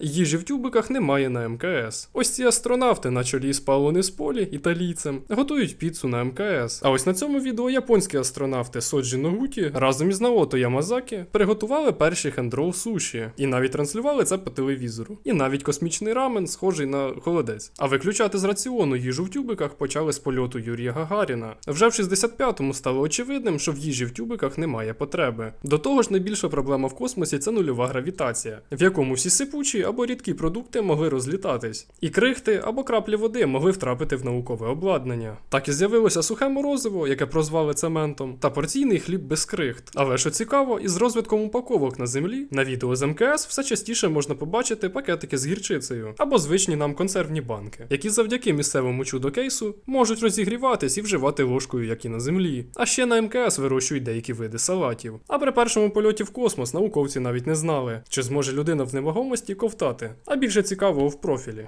Їжі в тюбиках немає на МКС. Ось ці астронавти на чолі з Пауло Несполі, італійцем, готують піцу на МКС. А ось на цьому відео японські астронавти Соджі Ногуті разом із Наото Ямазакі приготували перші хендроу суші і навіть транслювали це по телевізору. І навіть космічний рамен схожий на холодець. А виключати з раціону їжу в тюбиках почали з польоту Юрія Гагаріна. Вже в 65-му стало очевидним, що в їжі в тюбиках немає потреби. До того ж, найбільша проблема в космосі це нульова гравітація, в якому всі сипучі або рідкі продукти могли розлітатись, і крихти або краплі води могли втрапити в наукове обладнання. Так і з'явилося сухе морозиво, яке прозвали цементом, та порційний хліб без крихт. Але що цікаво, із розвитком упаковок на землі на відео з МКС все частіше можна побачити пакетики з гірчицею або звичні нам консервні банки, які завдяки місцевому чудо-кейсу можуть розігріватись і вживати ложкою, як і на землі. А ще на МКС вирощують деякі види салатів. А при першому польоті в космос науковці навіть не знали, чи зможе людина в невагомості ковтати. А більше цікавого в профілі.